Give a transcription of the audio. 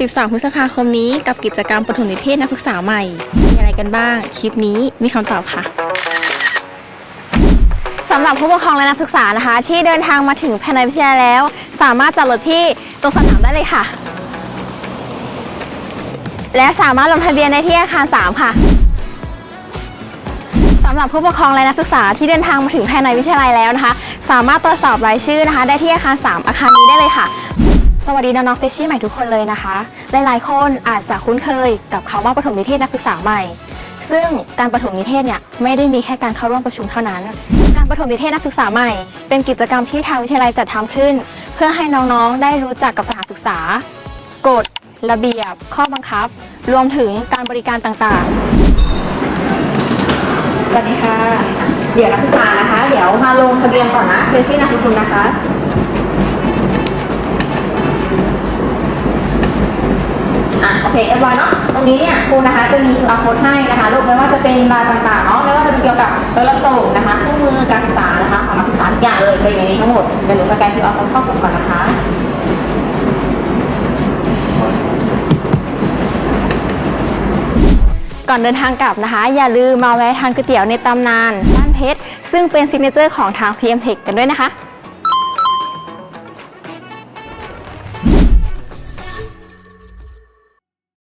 12 พฤษภาคมนี้กับกิจกรรมปฐมนิเทศนักศึกษาใหม่ มีอะไรกันบ้าง คลิปนี้มีคำตอบค่ะสำหรับผู้ปกครองและนักศึกษานะคะ ที่เดินทางมาถึงภายในวิทยาลัยแล้ว สามารถจอดรถที่ตรงสนามได้เลยค่ะ และสามารถลงทะเบียนได้ที่อาคาร 3 ค่ะสำหรับผู้ปกครองและนักศึกษาที่เดินทางมาถึงภายในวิทยาลัยแล้วนะคะ สามารถตรวจสอบรายชื่อนะคะ ได้ที่อาคาร 3 อาคารนี้ได้เลยค่ะ สวัสดีน้องๆเฟชชี่ใหม่ทุกคนเลยนะคะ หลายๆคนอาจจะคุ้นเคยกับคำว่าปฐมนิเทศนักศึกษาใหม่ ซึ่งการปฐมนิเทศเนี่ยไม่ได้มีแค่การเข้าร่วมประชุมเท่านั้น การปฐมนิเทศนักศึกษาใหม่ เป็นกิจกรรมที่ทางวิทยาลัยจัดทำขึ้น เพื่อให้น้องๆได้รู้จักกับสถานศึกษากฎระเบียบ ข้อบังคับ รวมถึงการบริการต่างๆสวัสดีค่ะ เดี๋ยวนักศึกษานะคะ เดี๋ยวมาลงทะเบียนก่อนนะเซชื่อนามสกุลนะคะ เคเรียบร้อยเนาะตรงนี้เนี่ยครูนะคะจะมี QR code ให้นะคะรูปไม่ว่าจะเป็นรายต่างๆเนาะไม่ว่าจะเป็นเกี่ยวกับรถรับส่งนะคะเครื่องมือการศึกษานะคะของนักศึกษาทุกอย่างเลยจะอยู่ในนี้ทั้งหมดเดี๋ยวหนูสแกน QR code เข้ากลุ่มก่อนนะคะก่อนเดินทางกลับนะคะ อย่าลืมมาแวะทานก๋วยเตี๋ยวในตำนานบ้านเพชรซึ่งเป็นซิกเนเจอร์ของทาง PM Tech กันด้วยนะคะ